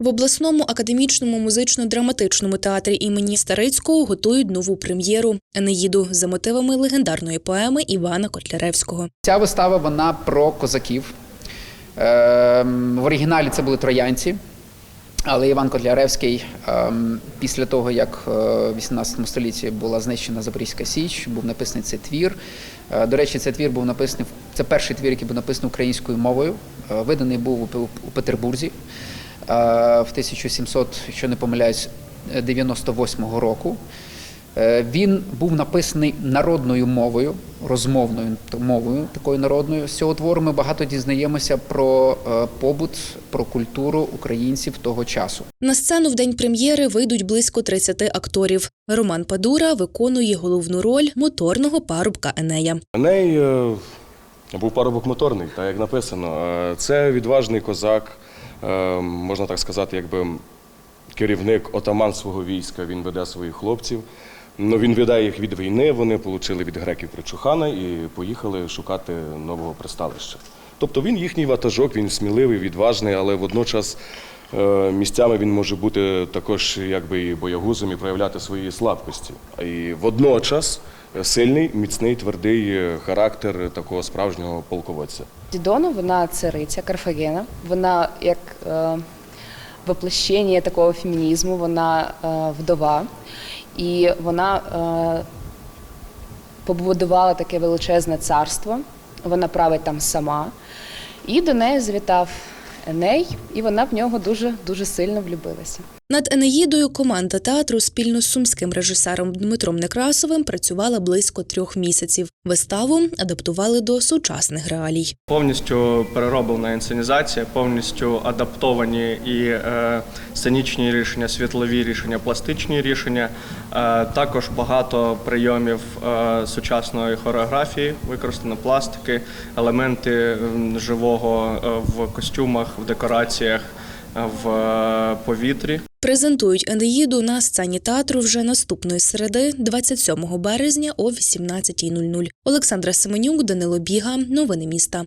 В обласному академічному музично-драматичному театрі імені Старицького готують нову прем'єру Енеїду за мотивами легендарної поеми Івана Котляревського. Ця вистава вона про козаків. Ем, В оригіналі це були троянці. Але Іван Котляревський ем, після того, як е, в 18 столітті була знищена Запорізька Січ, був написаний цей твір. Е, До речі, цей твір був написаний це перший твір, який був написаний українською мовою. Е, Виданий був у Петербурзі в 1700, якщо не помиляюсь, 98 року. Е, Він був написаний народною мовою, розмовною мовою, такою народною. З цього твору ми багато дізнаємося про е, побут, про культуру українців того часу. На сцену в день прем'єри вийдуть близько 30 акторів. Роман Падура виконує головну роль моторного парубка Енея. Еней е, був парубок моторний, так як написано. Е, Це відважний козак, е, можна так сказати, якби керівник отаман свого війська. Він веде своїх хлопців. Ну, він веде їх від війни, вони отримали від греків причухана і поїхали шукати нового пристанища. Тобто він їхній ватажок, він сміливий, відважний, але водночас е, місцями він може бути також якби і боягузом і проявляти свої слабкості. І водночас сильний, міцний, твердий е, характер такого справжнього полководця. Дідону вона цариця Карфагена. Вона як е, воплощення такого фемінізму, вона е, вдова. І вона е, побудувала таке величезне царство. Вона править там сама. І до неї завітав Еней, і вона в нього дуже дуже сильно влюбилася. Над Енеїдою команда театру спільно з сумським режисером Дмитром Некрасовим працювала близько трьох місяців. Виставу адаптували до сучасних реалій. Повністю перероблена інсценізація, повністю адаптовані і е, сценічні рішення, світлові рішення, пластичні рішення. Е, також багато прийомів е, сучасної хореографії, використано пластики, елементи живого в костюмах, в декораціях, в е, повітрі. Презентують Енеїду на сцені театру вже наступної середи, 27 березня о 18.00. Олександра Семенюк, Данило Біга. Новини міста.